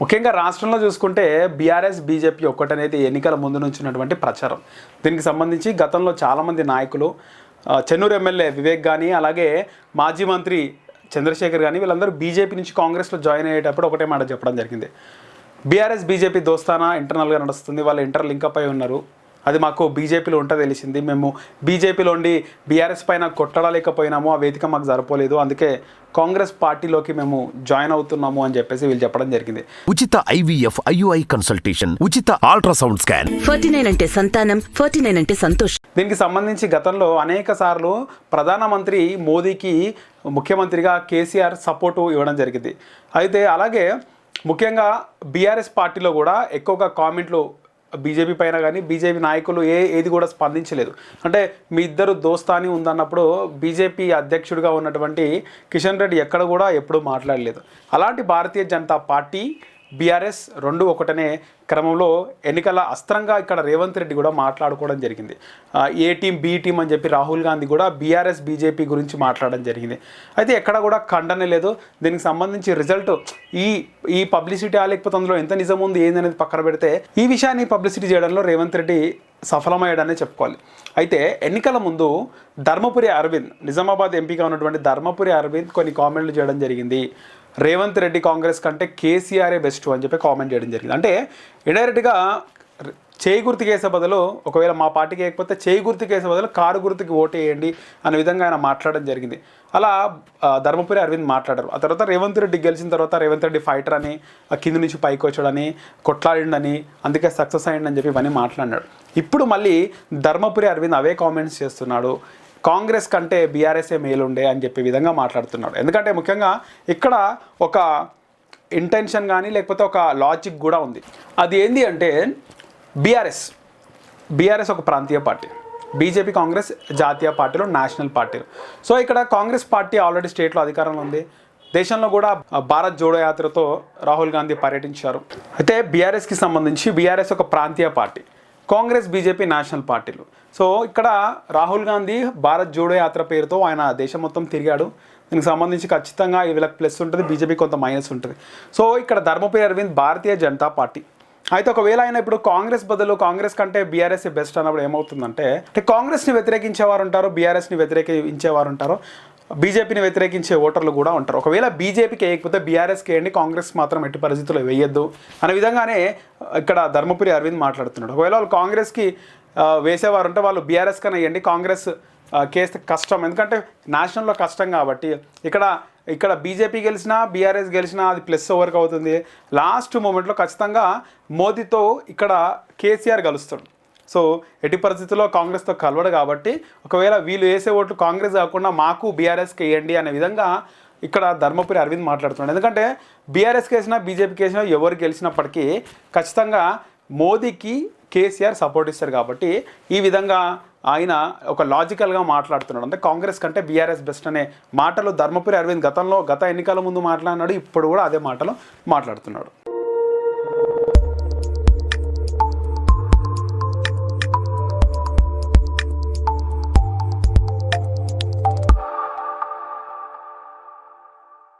ముఖ్యంగా రాష్ట్రంలో చూసుకుంటే బీఆర్ఎస్ బీజేపీ ఒక్కటనేది ఎన్నికల ముందు నుంచి ఉన్నటువంటి ప్రచారం. దీనికి సంబంధించి గతంలో చాలామంది నాయకులు చెన్నూరు ఎమ్మెల్యే వివేక్ కానీ అలాగే మాజీ మంత్రి చంద్రశేఖర్ కానీ వీళ్ళందరూ బీజేపీ నుంచి కాంగ్రెస్లో జాయిన్ అయ్యేటప్పుడు ఒకటే మాట చెప్పడం జరిగింది. బీఆర్ఎస్ బీజేపీ దోస్తానా? ఇంటర్నల్గా నడుస్తుంది. వాళ్ళు ఇంటర్ లింకప్ అయి ఉన్నారు. అది మాకు బీజేపీలో ఉంటే తెలిసింది. మేము బీజేపీలో ఉండి బీఆర్ఎస్ పైన కొట్టడలేకపోయినాము ఆ వేదిక మాకు సరిపోలేదు. అందుకే కాంగ్రెస్ పార్టీలోకి మేము జాయిన్ అవుతున్నాము అని చెప్పేసి వీళ్ళు చెప్పడం జరిగింది. ఉచిత ఐవీఎఫ్ ఐయుఐ కన్సల్టేషన్ ఉచిత అల్ట్రాసౌండ్ స్కాన్. ఫార్టీ నైన్ అంటే సంతానం ఫార్టీ నైన్ అంటే సంతోషం. దీనికి సంబంధించి గతంలో అనేక సార్లు ప్రధానమంత్రి మోదీకి ముఖ్యమంత్రిగా కేసీఆర్ సపోర్టు ఇవ్వడం జరిగింది. అయితే అలాగే ముఖ్యంగా బీఆర్ఎస్ పార్టీలో కూడా ఎక్కువగా కామెంట్లు బీజేపీ పైన కానీ బీజేపీ నాయకులు ఏ ఏది కూడా స్పందించలేదు. అంటే మీ ఇద్దరు దోస్తాని ఉందన్నప్పుడు బీజేపీ అధ్యక్షుడిగా ఉన్నటువంటి కిషన్ రెడ్డి ఎక్కడ కూడా ఎప్పుడూ మాట్లాడలేదు. అలాంటి భారతీయ జనతా పార్టీ బీఆర్ఎస్ రెండు ఒకటనే క్రమంలో ఎన్నికల అస్త్రంగా ఇక్కడ రేవంత్ రెడ్డి కూడా మాట్లాడుకోవడం జరిగింది. ఏ టీం బి టీం అని చెప్పి రాహుల్ గాంధీ కూడా బీఆర్ఎస్ బీజేపీ గురించి మాట్లాడడం జరిగింది. అయితే ఎక్కడ కూడా ఖండనే లేదు. దీనికి సంబంధించి రిజల్ట్ ఈ ఈ పబ్లిసిటీ లేకపోతే అందులో ఎంత నిజం ఉంది ఏందనేది పక్కన పెడితే ఈ విషయాన్ని పబ్లిసిటీ చేయడంలో రేవంత్ రెడ్డి సఫలమయ్యాడనే చెప్పుకోవాలి. అయితే ఎన్నికల ముందు ధర్మపురి అరవింద్ నిజామాబాద్ ఎంపీగా ఉన్నటువంటి ధర్మపురి అరవింద్ కొన్ని కామెంట్లు చేయడం జరిగింది. రేవంత్ రెడ్డి కాంగ్రెస్ కంటే కేసీఆరే బెస్ట్ అని చెప్పి కామెంట్ చేయడం జరిగింది. అంటే ఇండైరెక్ట్గా చేయి గుర్తుకేసే బదులు ఒకవేళ మా పార్టీకి వేయకపోతే చేయి గుర్తుకేసే బదులు కారు గుర్తుకి ఓటు వేయండి అనే విధంగా ఆయన మాట్లాడడం జరిగింది. అలా ధర్మపురి అరవింద్ మాట్లాడారు. ఆ తర్వాత రేవంత్ రెడ్డి గెలిచిన తర్వాత రేవంత్ రెడ్డి ఫైటర్ అని కింద కింది నుంచి పైకి వచ్చాడని కొట్లాడిండని అందుకే సక్సెస్ అయ్యిండని చెప్పి ఇవన్నీ మాట్లాడినాడు. ఇప్పుడు మళ్ళీ ధర్మపురి అరవింద్ అవే కామెంట్స్ చేస్తున్నాడు. కాంగ్రెస్ కంటే బీఆర్ఎస్ఏ మేలుండే అని చెప్పే విధంగా మాట్లాడుతున్నాడు. ఎందుకంటే ముఖ్యంగా ఇక్కడ ఒక ఇంటెన్షన్ కానీ లేకపోతే ఒక లాజిక్ కూడా ఉంది. అది ఏంది అంటే బీఆర్ఎస్ బీఆర్ఎస్ ఒక ప్రాంతీయ పార్టీ. బీజేపీ కాంగ్రెస్ జాతీయ పార్టీలు నేషనల్ పార్టీలు. సో ఇక్కడ కాంగ్రెస్ పార్టీ ఆల్రెడీ స్టేట్లో అధికారంలో ఉంది. దేశంలో కూడా భారత్ జోడో యాత్రతో రాహుల్ గాంధీ పర్యటించారు. అయితే బీఆర్ఎస్కి సంబంధించి బీఆర్ఎస్ ఒక ప్రాంతీయ పార్టీ. కాంగ్రెస్ బీజేపీ నేషనల్ పార్టీలు. సో ఇక్కడ రాహుల్ గాంధీ భారత్ జోడో యాత్ర పేరుతో ఆయన దేశం మొత్తం తిరిగాడు. దీనికి సంబంధించి ఖచ్చితంగా వీళ్ళకి ప్లస్ ఉంటుంది బీజేపీ కొంత మైనస్ ఉంటుంది. సో ఇక్కడ ధర్మపురి అరవింద్ భారతీయ జనతా పార్టీ. అయితే ఒకవేళ ఆయన ఇప్పుడు కాంగ్రెస్ బదులు కాంగ్రెస్ కంటే బీఆర్ఎస్ బెస్ట్ అన్నప్పుడు ఏమవుతుందంటే అంటే కాంగ్రెస్ని వ్యతిరేకించేవారు ఉంటారు బీఆర్ఎస్ని వ్యతిరేకించేవారు ఉంటారు. బీజేపీని వ్యతిరేకించే ఓటర్లు కూడా ఉంటారు. ఒకవేళ బీజేపీకి వేయకపోతే బీఆర్ఎస్కి వేయండి కాంగ్రెస్ మాత్రం ఎట్టి పరిస్థితుల్లో వేయొద్దు అనే విధంగానే ఇక్కడ ధర్మపురి అరవింద్ మాట్లాడుతున్నాడు. ఒకవేళ వాళ్ళు కాంగ్రెస్కి వేసేవారు ఉంటే వాళ్ళు బీఆర్ఎస్ కన్నా వేయండి కాంగ్రెస్ కేస్తే కష్టం. ఎందుకంటే నేషనల్లో కష్టం కాబట్టి ఇక్కడ ఇక్కడ బీజేపీ గెలిచినా బీఆర్ఎస్ గెలిచినా అది ప్లస్ ఓవర్కి అవుతుంది. లాస్ట్ మూమెంట్లో ఖచ్చితంగా మోదీతో ఇక్కడ కేసీఆర్ కలుస్తాడు. సో ఎట్టి పరిస్థితుల్లో కాంగ్రెస్తో కలవడు కాబట్టి ఒకవేళ వీళ్ళు వేసే ఓట్లు కాంగ్రెస్ కాకుండా మాకు బీఆర్ఎస్కి వేయండి అనే విధంగా ఇక్కడ ధర్మపురి అరవింద్ మాట్లాడుతున్నాడు. ఎందుకంటే బీఆర్ఎస్కి వేసినా బీజేపీకి వేసినా ఎవరు గెలిచినప్పటికీ ఖచ్చితంగా మోదీకి కేసీఆర్ సపోర్ట్ ఇస్తారు కాబట్టి ఈ విధంగా ఆయన ఒక లాజికల్గా మాట్లాడుతున్నాడు. అంటే కాంగ్రెస్ కంటే బీఆర్ఎస్ బెస్ట్ అనే మాటలు ధర్మపురి అరవింద్ గతంలో గత ఎన్నికల ముందు మాట్లాడినాడు ఇప్పుడు కూడా అదే మాటలు మాట్లాడుతున్నాడు.